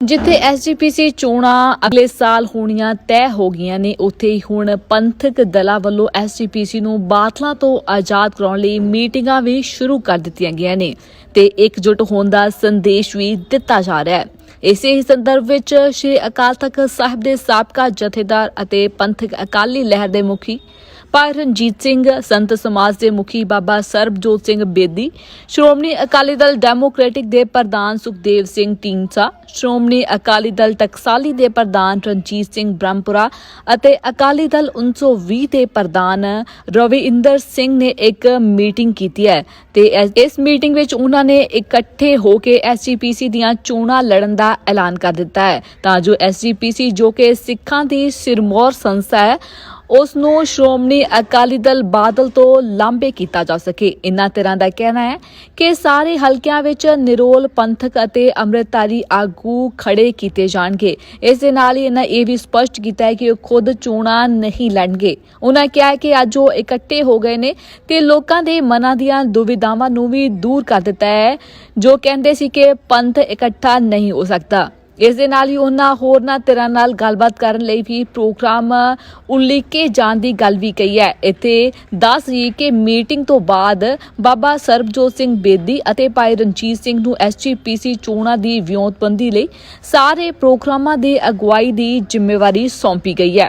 ਜਿੱਥੇ ਐਸਜੀਪੀਸੀ ਚੋਣਾਂ ਅਗਲੇ ਸਾਲ ਹੋਣੀਆਂ ਤੈਅ ਹੋ ਗਈਆਂ ਨੇ, ਉੱਥੇ ਹੀ ਹੁਣ ਪੰਥਕ ਦਲਾਂ ਵੱਲੋਂ ਐਸਜੀਪੀਸੀ ਨੂੰ ਬਾਤਲਾਂ ਤੋਂ ਆਜ਼ਾਦ ਕਰਾਉਣ ਲਈ ਮੀਟਿੰਗਾਂ ਵੀ ਸ਼ੁਰੂ ਕਰ ਦਿੱਤੀਆਂ ਗਈਆਂ ਨੇ ਤੇ ਇਕਜੁੱਟ ਹੋਣ ਦਾ ਸੰਦੇਸ਼ ਵੀ ਦਿੱਤਾ ਜਾ ਰਿਹਾ ਹੈ। ਇਸੇ ਹੀ ਸੰਦਰਭ ਵਿੱਚ ਸ਼੍ਰੀ ਅਕਾਲ ਤਖਤ ਸਾਹਿਬ ਦੇ ਸਾਬਕਾ ਜਥੇਦਾਰ ਅਤੇ ਪੰਥਕ ਅਕਾਲੀ ਲਹਿਰ ਦੇ ਮੁਖੀ ਭਾਈ ਰਣਜੀਤ ਸਿੰਘ, ਸੰਤ ਸਮਾਜ ਦੇ ਮੁਖੀ ਬਾਬਾ ਸਰਬਜੋਤ ਸਿੰਘ ਬੇਦੀ, ਸ਼੍ਰੋਮਣੀ ਅਕਾਲੀ ਦਲ ਡੈਮੋਕ੍ਰੈਟਿਕ ਦੇ ਪ੍ਰਧਾਨ ਸੁਖਦੇਵ ਸਿੰਘ ਢੀਂਡਸਾ, ਸ਼੍ਰੋਮਣੀ ਅਕਾਲੀ ਦਲ ਟਕਸਾਲੀ ਦੇ ਪ੍ਰਧਾਨ ਰਣਜੀਤ ਸਿੰਘ ਬ੍ਰਹਮਪੁਰਾ ਅਤੇ ਅਕਾਲੀ ਦਲ 1920 ਦੇ ਪ੍ਰਧਾਨ ਰਵਿੰਦਰ ਸਿੰਘ ਨੇ ਇੱਕ ਮੀਟਿੰਗ ਕੀਤੀ ਹੈ ਤੇ ਇਸ- ਇਸ ਮੀਟਿੰਗ ਵਿੱਚ ਉਹਨਾਂ ਨੇ ਇਕੱਠੇ ਹੋ ਕੇ ਐਸਜੀਪੀਸੀ ਦੀਆਂ ਚੋਣਾਂ ਲੜਨ ਦਾ ਐਲਾਨ ਕਰ ਦਿੱਤਾ ਹੈ। ਤਾਂ ਜੋ ਐਸਜੀਪੀਸੀ ਜੋ ਕਿ ਸਿੱਖਾਂ ਦੀ ਸਿਰਮੌਰ ਸੰਸਥਾ ਹੈ ਉਸ ਨੂੰ ਸ਼੍ਰੋਮਣੀ ਅਕਾਲੀ ਦਲ ਬਾਦਲ ਤੋਂ ਲਾਂਬੇ ਕੀਤਾ ਜਾ ਸਕੇ। ਇਨ੍ਹਾਂ ਤਰ੍ਹਾਂ ਦਾ ਕਹਿਣਾ ਹੈ ਕਿ ਸਾਰੇ ਹਲਕਿਆਂ ਵਿੱਚ ਨਿਰੋਲ ਪੰਥਕ ਅਤੇ ਅੰਮ੍ਰਿਤਧਾਰੀ ਆਗੂ ਖੜੇ ਕੀਤੇ ਜਾਣਗੇ। ਇਸ ਦੇ ਨਾਲ ਹੀ ਇਹਨਾਂ ਇਹ ਵੀ ਸਪਸ਼ਟ ਕੀਤਾ ਹੈ ਕਿ ਉਹ ਖੁਦ ਚੋਣਾਂ ਨਹੀਂ ਲੜਨਗੇ। ਉਹਨਾਂ ਕਿਹਾ ਕਿ ਅੱਜ ਉਹ ਇਕੱਠੇ ਹੋ ਗਏ ਨੇ ਤੇ ਲੋਕਾਂ ਦੇ ਮਨਾਂ ਦੀਆਂ ਦੁਵਿਧਾਵਾਂ ਨੂੰ ਵੀ ਦੂਰ ਕਰ ਦਿੱਤਾ ਹੈ, ਜੋ ਕਹਿੰਦੇ ਸੀ ਕਿ ਪੰਥ ਇਕੱਠਾ ਨਹੀਂ ਹੋ ਸਕਦਾ। ਇਸ ਦੇ ਨਾਲ ਹੀ ਉਹਨਾਂ ਹੋਰਨਾਂ ਧਿਰਾਂ ਨਾਲ ਗੱਲਬਾਤ ਕਰਨ ਲਈ ਵੀ ਪ੍ਰੋਗਰਾਮ ਉਲੀਕੇ ਜਾਣ ਦੀ ਗੱਲ ਵੀ ਕਹੀ ਹੈ। ਇੱਥੇ ਦੱਸ ਜੀ ਕਿ ਮੀਟਿੰਗ ਤੋਂ ਬਾਅਦ ਬਾਬਾ ਸਰਬਜੋਤ ਸਿੰਘ ਬੇਦੀ ਅਤੇ ਭਾਈ ਰਣਜੀਤ ਸਿੰਘ ਨੂੰ ਐਸਜੀਪੀਸੀ ਚੋਣਾਂ ਦੀ ਵਿਉਂਤਬੰਦੀ ਲਈ ਸਾਰੇ ਪ੍ਰੋਗਰਾਮਾਂ ਦੀ ਅਗਵਾਈ ਦੀ ਜ਼ਿੰਮੇਵਾਰੀ ਸੌਂਪੀ ਗਈ ਹੈ।